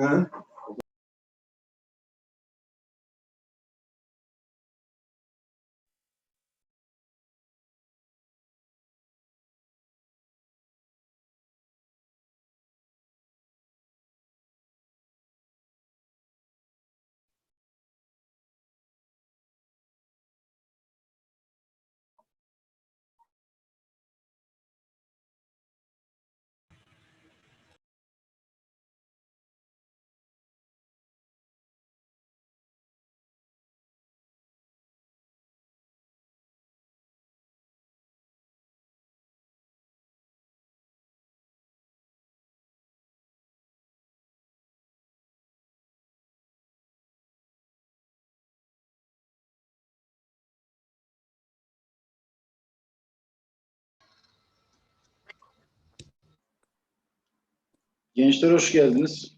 Huh? Gençler hoş geldiniz.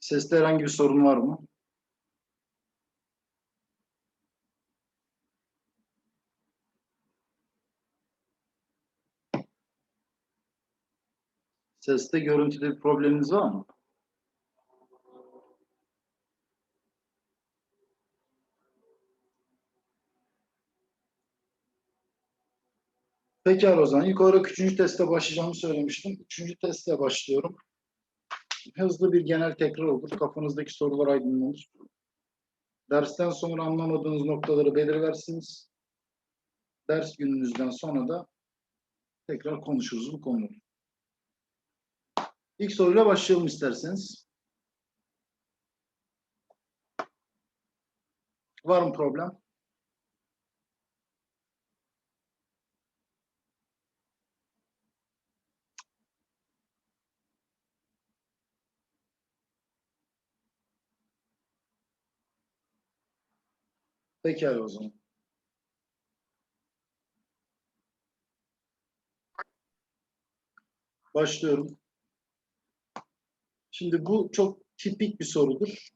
Seste herhangi bir sorun var mı? Seste, görüntüde bir probleminiz var mı? Pekala o zaman. İlk olarak üçüncü teste başlayacağımı söylemiştim. Üçüncü teste başlıyorum. Hızlı bir genel tekrar olur. Kafanızdaki sorular aydınlanır. Dersten sonra anlamadığınız noktaları belirlersiniz. Ders gününüzden sonra da tekrar konuşuruz bu konuları. İlk soruyla başlayalım isterseniz. Var mı problem? Pekala o zaman. Başlıyorum. Şimdi bu çok tipik bir sorudur.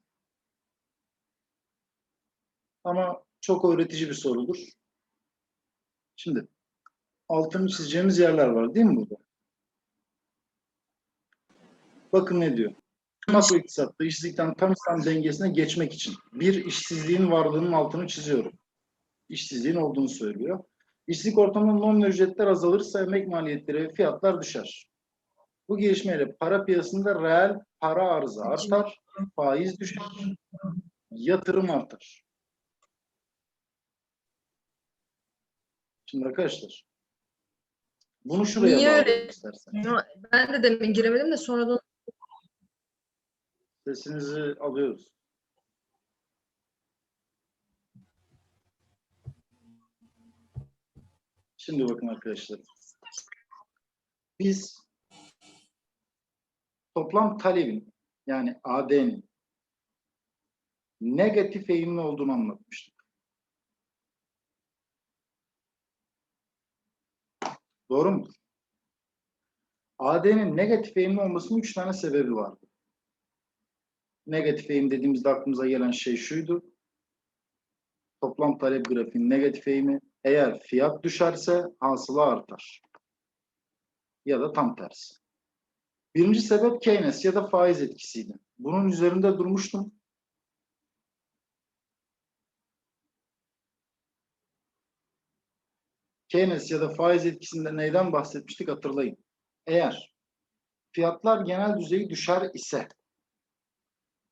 Ama çok öğretici bir sorudur. Şimdi altını çizeceğimiz yerler var değil mi burada? Bakın ne diyor. Makro iktisatta işsizlikten tam İslam dengesine geçmek için bir işsizliğin varlığının altını çiziyorum. İşsizliğin olduğunu söylüyor. İşsizlik ortamında nominal ücretler azalırsa emek maliyetleri ve fiyatlar düşer. Bu gelişmeyle para piyasasında reel para arzı artar, faiz düşer, yatırım artar. Şimdi arkadaşlar bunu şuraya Niye öyle? istersen. Ben de demin giremedim de sonradan Sesinizi alıyoruz. Şimdi bakın arkadaşlar. Biz toplam talebin yani AD'nin negatif eğimli olduğunu anlatmıştık. Doğru mu? AD'nin negatif eğimli olmasının üç tane sebebi vardı. Negatif eğim dediğimizde aklımıza gelen şey şuydu. Toplam talep grafiğinin negatif eğimi eğer fiyat düşerse hasıla artar. Ya da tam tersi. Birinci sebep Keynes ya da faiz etkisiydi. Bunun üzerinde durmuştum. Keynes ya da faiz etkisinde neyden bahsetmiştik hatırlayın. Eğer fiyatlar genel düzeyi düşer ise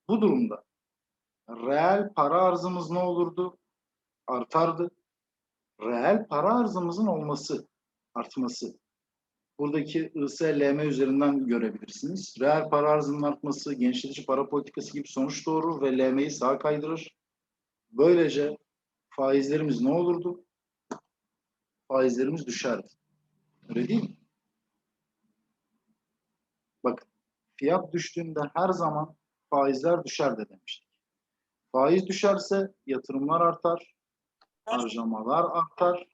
bu durumda reel para arzımız ne olurdu? Artardı. Reel para arzımızın olması, artması. Buradaki ISLM üzerinden görebilirsiniz. Reel para arzının artması genişletici para politikası gibi sonuç doğurur ve LM'yi sağa kaydırır. Böylece faizlerimiz ne olurdu? Faizlerimiz düşerdi. Öyle değil mi? Bakın fiyat düştüğünde her zaman faizler düşer de demiştik. Faiz düşerse yatırımlar artar, harcamalar artar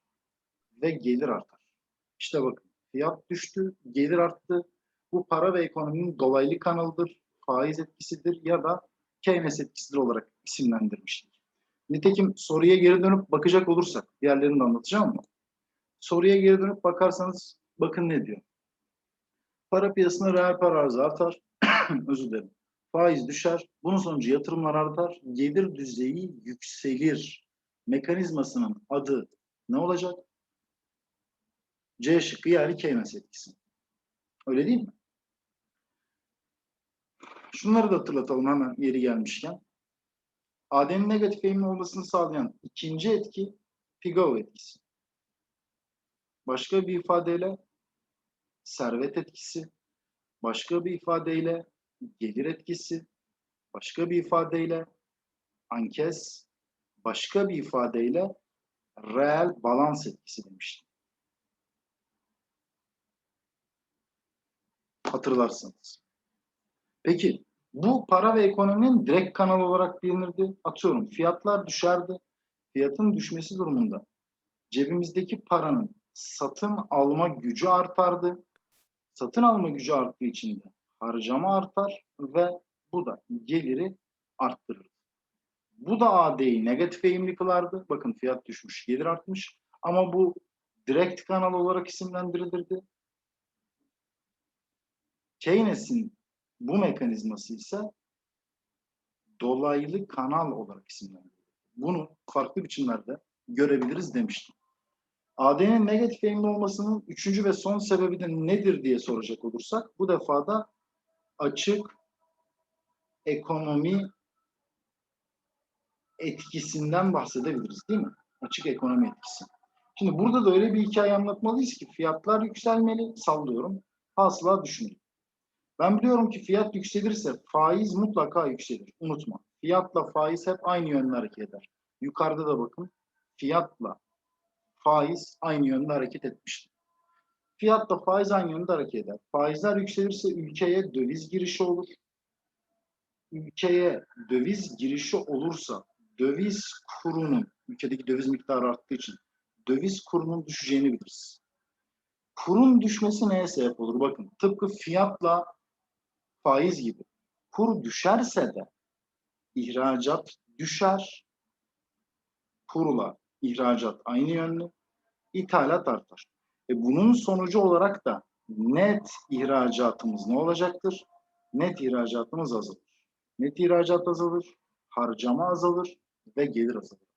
ve gelir artar. İşte bakın fiyat düştü, gelir arttı. Bu para ve ekonominin dolaylı kanalıdır, faiz etkisidir ya da Keynes etkisidir olarak isimlendirmiştik. Nitekim soruya geri dönüp bakacak olursak, diğerlerini de anlatacağım mı? Soruya geri dönüp bakarsanız bakın ne diyor. Para piyasasında reel para arzı artar. Özür dilerim. Faiz düşer. Bunun sonucu yatırımlar artar. Gelir düzeyi yükselir. Mekanizmasının adı ne olacak? C şıkkı yani Keynes etkisi. Öyle değil mi? Şunları da hatırlatalım hemen yeri gelmişken. AD'nin negatif eğimli olmasını sağlayan ikinci etki Pigou etkisi. Başka bir ifadeyle servet etkisi, başka bir ifadeyle gelir etkisi, başka bir ifadeyle ankes, başka bir ifadeyle reel balans etkisi demiştim. Hatırlarsınız. Peki bu para ve ekonominin direkt kanal olarak bilinirdi. Atıyorum fiyatlar düşerdi. Fiyatın düşmesi durumunda cebimizdeki paranın satın alma gücü artardı. Satın alma gücü arttığı için de harcama artar ve bu da geliri arttırır. Bu da AD'yi negatif eğimli kılardı. Bakın fiyat düşmüş, gelir artmış. Ama bu direkt kanal olarak isimlendirilirdi. Keynes'in bu mekanizması ise dolaylı kanal olarak isimlendirildi. Bunu farklı biçimlerde görebiliriz demiştim. AD'nin negatif eğimli olmasının üçüncü ve son sebebi de nedir diye soracak olursak bu defa da açık ekonomi etkisinden bahsedebiliriz değil mi? Açık ekonomi etkisi. Şimdi burada da öyle bir hikaye anlatmalıyız ki fiyatlar yükselmeli, sallıyorum, hasıla düşünün. Ben biliyorum ki fiyat yükselirse faiz mutlaka yükselir. Unutma. Fiyatla faiz hep aynı yönde hareket eder. Yukarıda da bakın fiyatla faiz aynı yönde hareket etmiştir. Fiyatla faiz aynı yönde hareket eder. Faizler yükselirse ülkeye döviz girişi olur. Ülkeye döviz girişi olursa döviz kurunun, ülkedeki döviz miktarı arttığı için döviz kurunun düşeceğini biliriz. Kurun düşmesi neye sebep olur? Bakın tıpkı fiyatla faiz gibi. Kur düşerse de ihracat düşer. Kurla ihracat aynı yönlü. ithalat artar. E bunun sonucu olarak da net ihracatımız ne olacaktır? Net ihracatımız azalır. Net ihracat azalır, harcama azalır ve gelir azalır.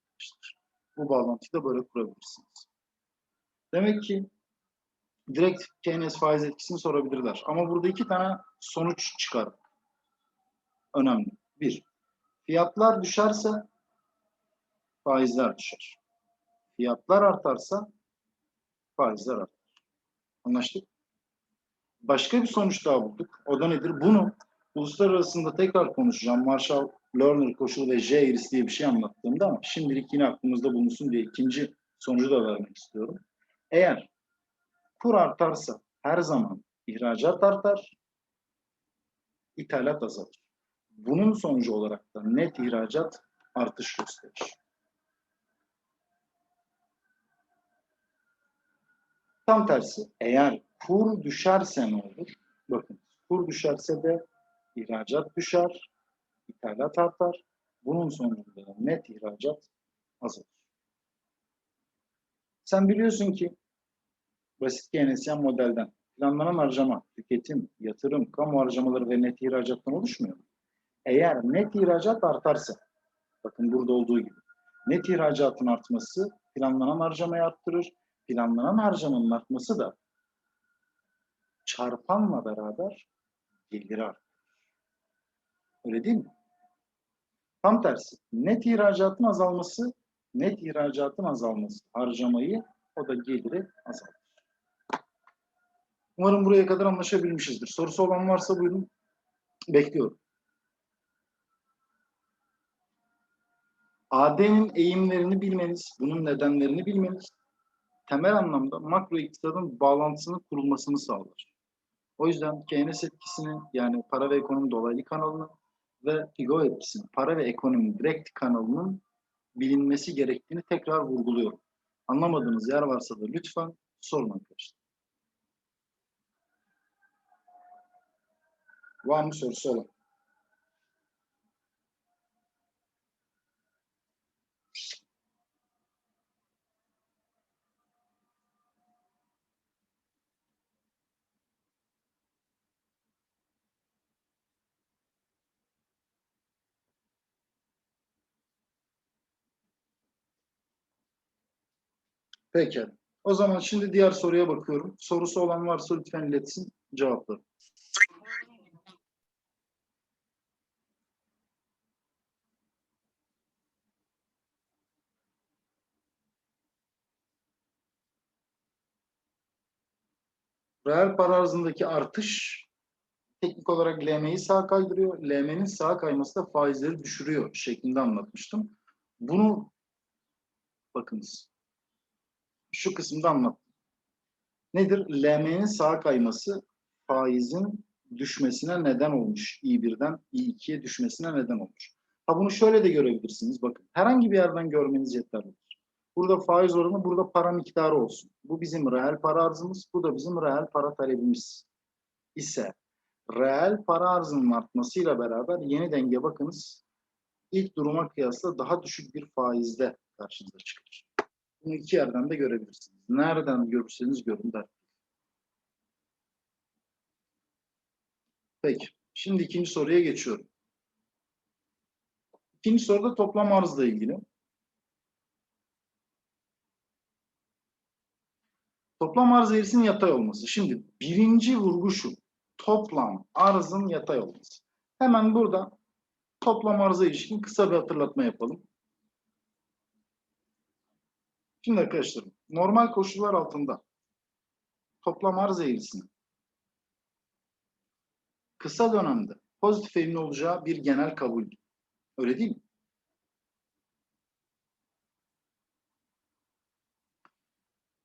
Bu bağlantıyı da böyle kurabilirsiniz. Demek ki direkt Keynes faiz etkisini sorabilirler. Ama burada iki tane sonuç çıkar. Önemli. Bir, fiyatlar düşerse faizler düşer. Fiyatlar artarsa faizler artar. Anlaştık? Başka bir sonuç daha bulduk. O da nedir? Bunu uluslararasında tekrar konuşacağım. Marshall Lerner koşulu ve J eğrisi diye bir şey anlattığımda ama şimdilik yine aklımızda bulunsun diye ikinci sonucu da vermek istiyorum. Eğer kur artarsa her zaman ihracat artar, ithalat azalır. Bunun sonucu olarak da net ihracat artış gösterir. Tam tersi eğer kur düşerse ne olur? Bakın kur düşerse de ihracat düşer, ithalat artar. Bunun sonucunda da net ihracat azalır. Sen biliyorsun ki basit Keynesyen modelden planlanan harcama, tüketim, yatırım, kamu harcamaları ve net ihracattan oluşmuyor mu? Eğer net ihracat artarsa, bakın burada olduğu gibi, net ihracatın artması planlanan harcamayı arttırır. Planlanan harcamanın artması da çarpanla beraber geliri arttırır. Öyle değil mi? Tam tersi. Net ihracatın azalması, net ihracatın azalması harcamayı, o da geliri azaltır. Umarım buraya kadar anlaşabilmişizdir. Sorusu olan varsa buyurun. Bekliyorum. AD'nin eğimlerini bilmeniz, bunun nedenlerini bilmeniz, temel anlamda makro iktisadın bağlantısını kurulmasını sağlar. O yüzden Keynes etkisini yani para ve ekonomi dolaylı kanalını ve Figo etkisini para ve ekonomi direkt kanalının bilinmesi gerektiğini tekrar vurguluyorum. Anlamadığınız yer varsa da lütfen sorun arkadaşlar. Var mı sorusu olan? Peki. O zaman şimdi diğer soruya bakıyorum. Sorusu olan varsa lütfen iletsin cevapları. Reel para arzındaki artış teknik olarak LM'yi sağa kaydırıyor. LM'nin sağa kayması da faizleri düşürüyor şeklinde anlatmıştım. Bunu bakınız. Şu kısımda anlattım. Nedir? LM'nin sağa kayması faizin düşmesine neden olmuş. I1'den I2'ye düşmesine neden olmuş. Ha bunu şöyle de görebilirsiniz. Bakın herhangi bir yerden görmeniz yeterlidir. Burada faiz oranı, burada para miktarı olsun. Bu bizim reel para arzımız, bu da bizim reel para talebimiz ise reel para arzının artmasıyla beraber yeni denge bakınız ilk duruma kıyasla daha düşük bir faizde karşınıza çıkar. Bunu iki yerden de görebilirsiniz. Nereden görürseniz görün der. Peki. Şimdi ikinci soruya geçiyorum. İkinci soruda toplam arzla ilgili. Toplam arz eğrisinin yatay olması. Şimdi birinci vurgu şu. Toplam arzın yatay olması. Hemen burada toplam arıza ilişkin kısa bir hatırlatma yapalım. Şimdi arkadaşlar normal koşullar altında toplam arz eğrisinin kısa dönemde pozitif eğimli olacağı bir genel kabul. Öyle değil mi?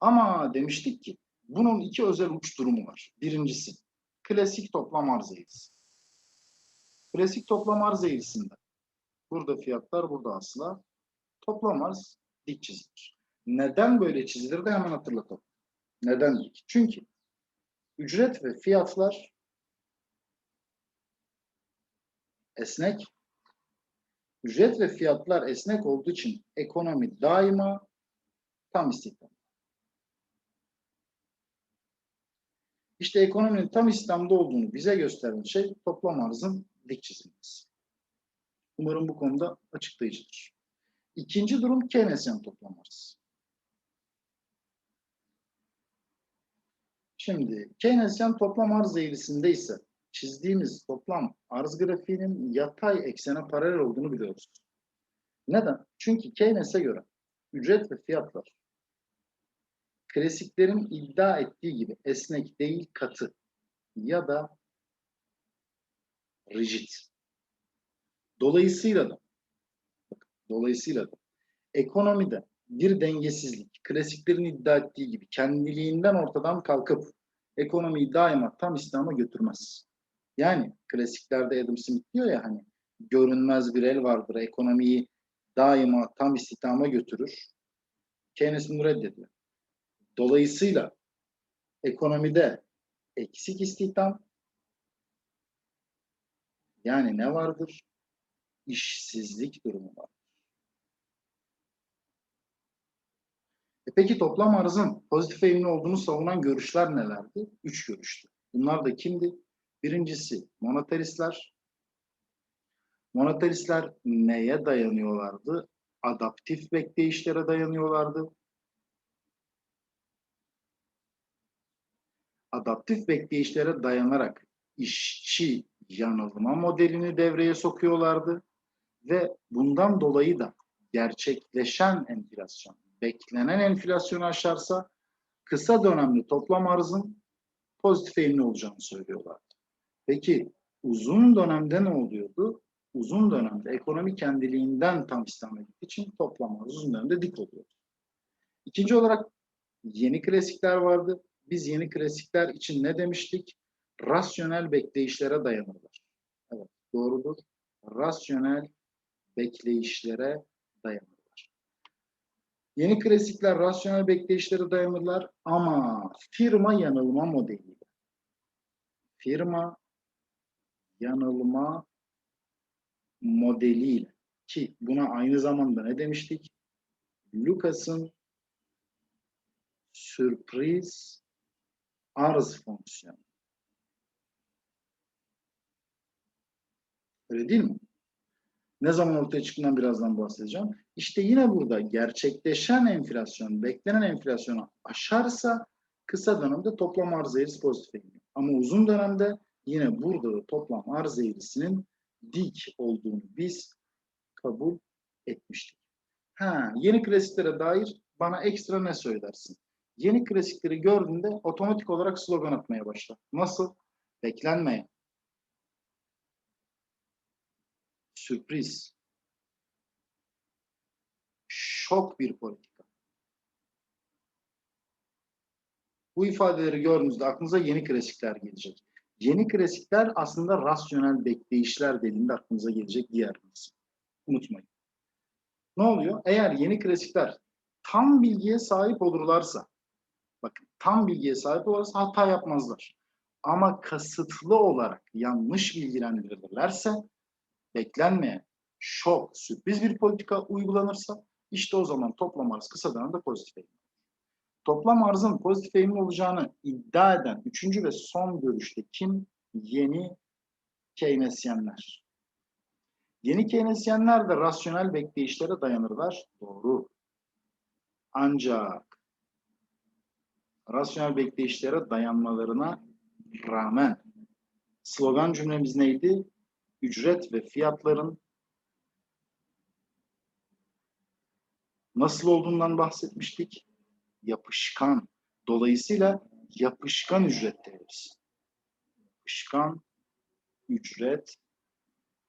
Ama demiştik ki bunun iki özel uç durumu var. Birincisi klasik toplam arz eğrisi. Klasik toplam arz eğrisinde burada fiyatlar burada asla toplam arz dik çizilir. Neden böyle çizilir de hemen hatırlatalım. Neden dik? Çünkü ücret ve fiyatlar esnek. Ücret ve fiyatlar esnek olduğu için ekonomi daima tam istihdam. İşte ekonominin tam İslam'da olduğunu bize gösteren şey toplam arzın dik çizilmesi. Umarım bu konuda açıklayıcıdır. İkinci durum Keynesyen toplam arz. Şimdi Keynesyen toplam arz eğrisinde ise çizdiğimiz toplam arz grafiğinin yatay eksene paralel olduğunu biliyoruz. Neden? Çünkü Keynes'e göre ücret ve fiyatlar klasiklerin iddia ettiği gibi esnek değil katı ya da rigid. Dolayısıyla da dolayısıyla da ekonomide bir dengesizlik klasiklerin iddia ettiği gibi kendiliğinden ortadan kalkıp ekonomiyi daima tam İslam'a götürmez. Yani klasiklerde Adam Smith diyor ya hani görünmez bir el vardır ekonomiyi daima tam istihdama götürür. Keynes bunu reddediyor. Dolayısıyla ekonomide eksik istihdam yani ne vardır? İşsizlik durumu var. E peki toplam arzın pozitif eğimli olduğunu savunan görüşler nelerdi? Üç görüştü. Bunlar da kimdi? Birincisi monetaristler. Monetaristler neye dayanıyorlardı? Adaptif bekleyişlere dayanıyorlardı. adaptif bekleyişlere dayanarak işçi yanılma modelini devreye sokuyorlardı ve bundan dolayı da gerçekleşen enflasyon, beklenen enflasyonu aşarsa kısa dönemli toplam arzın pozitif eğimli olacağını söylüyorlardı. Peki uzun dönemde ne oluyordu? Uzun dönemde ekonomi kendiliğinden tam İslam'a için toplam arz uzun dönemde dik oluyordu. İkinci olarak yeni klasikler vardı. Biz yeni klasikler için ne demiştik? Rasyonel bekleyişlere dayanırlar. Evet, doğrudur. Rasyonel bekleyişlere dayanırlar. Yeni klasikler rasyonel bekleyişlere dayanırlar ama firma yanılma modeliyle. Firma yanılma modeliyle ki buna aynı zamanda ne demiştik? Lucas'ın sürpriz arz fonksiyonu. Öyle değil mi? Ne zaman ortaya çıktığından birazdan bahsedeceğim. İşte yine burada gerçekleşen enflasyon, beklenen enflasyonu aşarsa kısa dönemde toplam arz eğrisi pozitif eğiliyor. Ama uzun dönemde yine burada da toplam arz eğrisinin dik olduğunu biz kabul etmiştik. Ha, yeni klasiklere dair bana ekstra ne söylersin? Yeni klasikleri gördüğünde otomatik olarak slogan atmaya başla. Nasıl? Beklenmeyen. Sürpriz. Şok bir politika. Bu ifadeleri gördüğünüzde aklınıza yeni klasikler gelecek. Yeni klasikler aslında rasyonel bekleyişler dediğinde aklınıza gelecek diğer isim. Unutmayın. Ne oluyor? Eğer yeni klasikler tam bilgiye sahip olurlarsa, bakın tam bilgiye sahip olursa hata yapmazlar. Ama kasıtlı olarak yanlış bilgilendirilirlerse, beklenmeyen şok, sürpriz bir politika uygulanırsa, işte o zaman toplam arz kısa dönemde pozitif eğilim. Toplam arzın pozitif eğilimli olacağını iddia eden üçüncü ve son görüşte kim? Yeni Keynesyenler. Yeni Keynesyenler de rasyonel bekleyişlere dayanırlar. Doğru. Ancak rasyonel bekleyişlere dayanmalarına rağmen slogan cümlemiz neydi? Ücret ve fiyatların nasıl olduğundan bahsetmiştik. Yapışkan. Dolayısıyla yapışkan ücret teorisi. Yapışkan ücret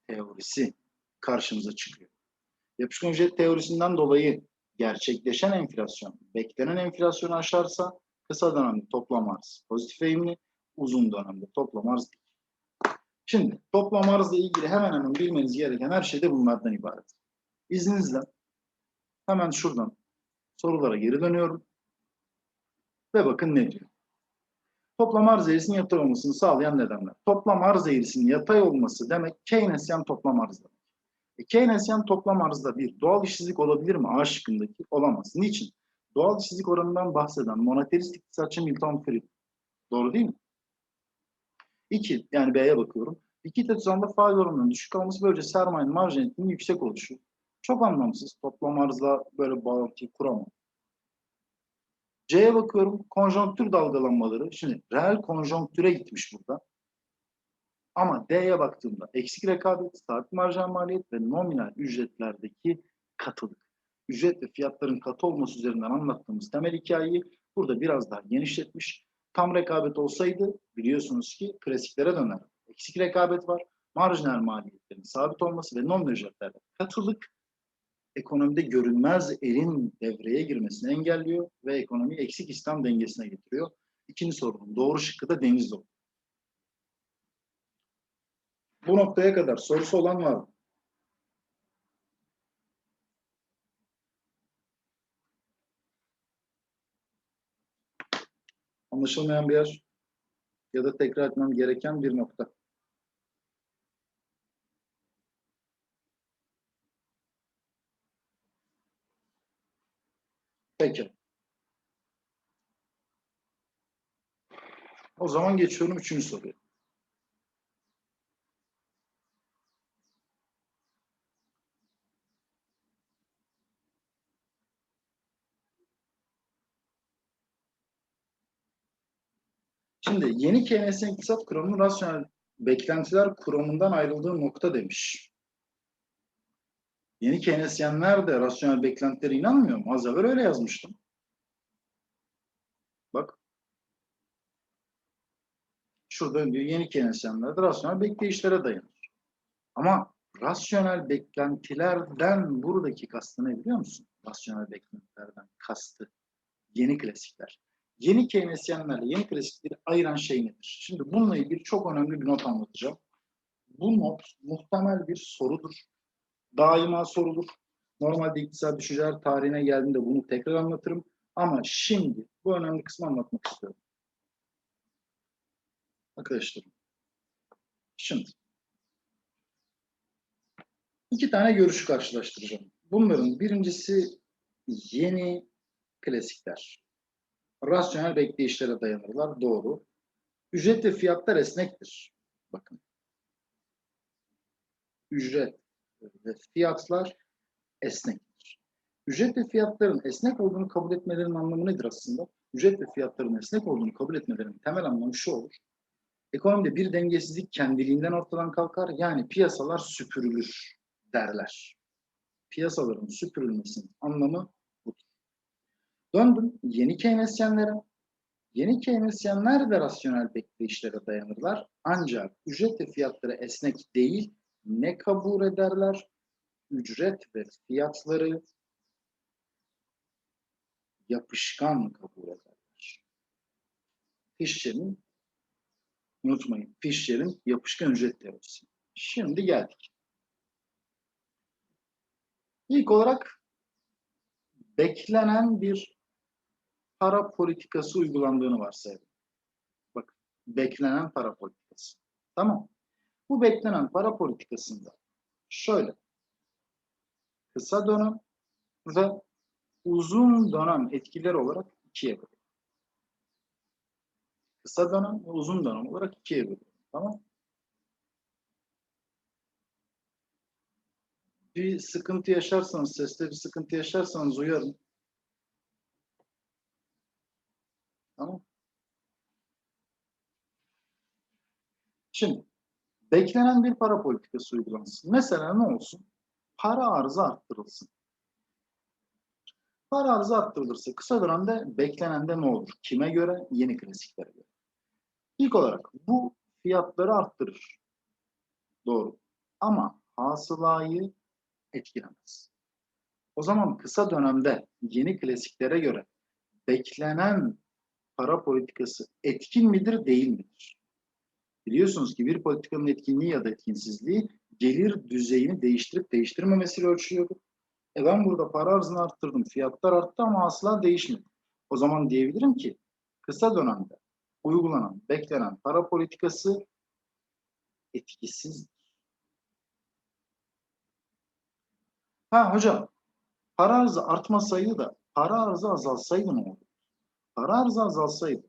teorisi karşımıza çıkıyor. Yapışkan ücret teorisinden dolayı gerçekleşen enflasyon, beklenen enflasyonu aşarsa kısa dönemde toplam arz pozitif eğimli, uzun dönemde toplam arz dik. Şimdi toplam arzla ilgili hemen hemen bilmeniz gereken her şey de bunlardan ibaret. İzninizle hemen şuradan sorulara geri dönüyorum. Ve bakın ne diyor. Toplam arz eğrisinin yatay olmasını sağlayan nedenler. Toplam arz eğrisinin yatay olması demek Keynesyen toplam arz demek. E, Keynesyen toplam arzda bir doğal işsizlik olabilir mi? A şıkkındaki olamaz. Niçin? Doğal işsizlik oranından bahseden monetarist iktisatçı Milton Friedman. Doğru değil mi? İki, yani B'ye bakıyorum. İki düzende faal oranının düşük olması böylece sermayenin marjinalitinin yüksek oluşu. Çok anlamsız. Toplam arzla böyle bağlantıyı kuramam. C'ye bakıyorum. Konjonktür dalgalanmaları. Şimdi reel konjonktüre gitmiş burada. Ama D'ye baktığımda eksik rekabet, sabit marjinal maliyet ve nominal ücretlerdeki katılık. Ücret ve fiyatların katı olması üzerinden anlattığımız temel hikayeyi burada biraz daha genişletmiş. Tam rekabet olsaydı biliyorsunuz ki klasiklere döner. Eksik rekabet var. Marjinal maliyetlerin sabit olması ve nominal ücretlerde katılık ekonomide görünmez elin devreye girmesini engelliyor ve ekonomiyi eksik İslam dengesine getiriyor. İkinci sorunun doğru şıkkı da deniz dolu. Bu noktaya kadar sorusu olan var mı? Anlaşılmayan bir yer ya da tekrar etmem gereken bir nokta. Peki. O zaman geçiyorum üçüncü soruya. Şimdi yeni Keynesyen iktisat kuramının rasyonel beklentiler kuramından ayrıldığı nokta demiş. Yeni Keynesyenler de rasyonel beklentilere inanmıyor mu? Az evvel öyle yazmıştım. Bak. Şurada yeni Keynesyenler de rasyonel bekleyişlere dayanır. Ama rasyonel beklentilerden buradaki kastı ne biliyor musun? Rasyonel beklentilerden kastı yeni klasikler. Yeni Keynesyenlerle yeni klasikleri ayıran şey nedir? Şimdi bununla ilgili çok önemli bir not anlatacağım. Bu not muhtemel bir sorudur. Daima sorulur. Normalde iktisat düşünceler tarihine geldiğinde bunu tekrar anlatırım. Ama şimdi bu önemli kısmı anlatmak istiyorum. Arkadaşlarım. Şimdi iki tane görüşü karşılaştıracağım. Bunların birincisi yeni klasikler. Rasyonel bekleyişlere dayanırlar. Doğru. Ücret ve fiyatlar esnektir. Bakın. Ücret ve fiyatlar esnektir. Ücret ve fiyatların esnek olduğunu kabul etmelerinin anlamı nedir aslında? Ücret ve fiyatların esnek olduğunu kabul etmelerinin temel anlamı şu olur. Ekonomide bir dengesizlik kendiliğinden ortadan kalkar. Yani piyasalar süpürülür derler. Piyasaların süpürülmesinin anlamı budur. Döndüm yeni Keynesyenlere. Yeni Keynesyenler de rasyonel bekleyişlere dayanırlar. Ancak ücret ve fiyatları esnek değil, ne kabul ederler? Ücret ve fiyatları yapışkan kabul ederler. Fischer'in unutmayın, Fischer'in yapışkan ücret teorisi. Şimdi geldik. İlk olarak beklenen bir para politikası uygulandığını varsayalım. Bak, beklenen para politikası. Tamam. Bu beklenen para politikasında şöyle kısa dönem ve uzun dönem etkileri olarak ikiye bölüyor. Kısa dönem ve uzun dönem olarak ikiye bölüyor. Tamam. Bir sıkıntı yaşarsanız, seste bir sıkıntı yaşarsanız uyarın. Tamam. Şimdi beklenen bir para politikası uygulansın. Mesela ne olsun? Para arzı arttırılsın. Para arzı arttırılırsa kısa dönemde beklenende ne olur? Kime göre? Yeni klasiklere göre. İlk olarak bu fiyatları arttırır. Doğru. Ama hasılayı etkilemez. O zaman kısa dönemde yeni klasiklere göre beklenen para politikası etkin midir, değil midir? Biliyorsunuz ki bir politikanın etkinliği ya da etkinsizliği gelir düzeyini değiştirip değiştirmemesiyle ölçülüyordu. E ben burada para arzını arttırdım, fiyatlar arttı ama asla değişmedi. O zaman diyebilirim ki kısa dönemde uygulanan, beklenen para politikası etkisizdir. Ha hocam, para arzı artmasaydı da para arzı azalsaydı ne olur? Para arzı azalsaydı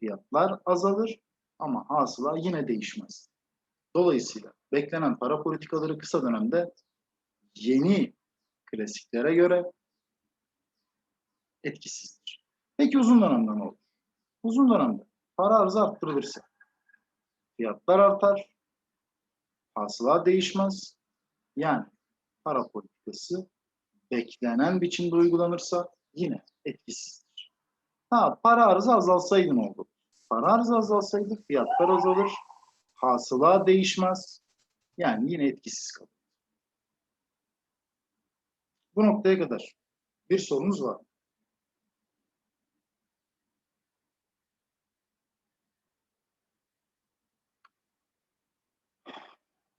fiyatlar azalır ama hasıla yine değişmez. Dolayısıyla beklenen para politikaları kısa dönemde yeni klasiklere göre etkisizdir. Peki uzun dönemde ne olur? Uzun dönemde para arzı arttırılırsa fiyatlar artar, hasıla değişmez. Yani para politikası beklenen biçimde uygulanırsa yine etkisizdir. Ha para arzı azalsaydı ne olur? Para arzı azalsaydı fiyatlar azalır, hasıla değişmez. Yani yine etkisiz kalır. Bu noktaya kadar bir sorunuz var.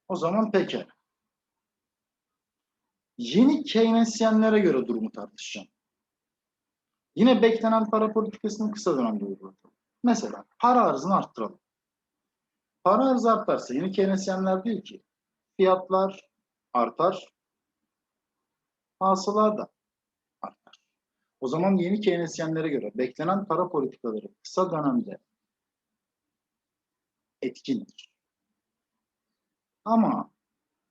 O zaman peki. Yeni Keynesyenlere göre durumu tartışacağım. Yine beklenen para politikasını kısa dönemde uygulatalım. Mesela para arzını arttıralım. Para arzı artarsa yeni Keynesyenler diyor ki fiyatlar artar, hasılar da artar. O zaman yeni Keynesyenlere göre beklenen para politikaları kısa dönemde etkindir. Ama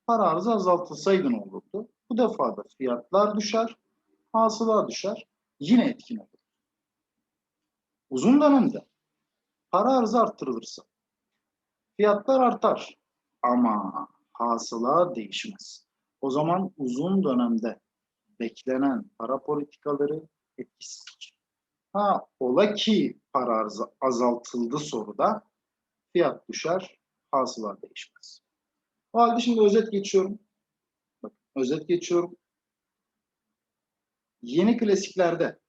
para arzı azaltılsaydı ne olurdu? Bu defa da fiyatlar düşer, hasıla düşer, yine etkin olur. Uzun dönemde para arzı arttırılırsa fiyatlar artar ama hasıla değişmez. O zaman uzun dönemde beklenen para politikaları etkisizdir. Ha ola ki para arzı azaltıldı soruda fiyat düşer, hasıla değişmez. O halde şimdi özet geçiyorum. Bak, özet geçiyorum. Yeni klasiklerde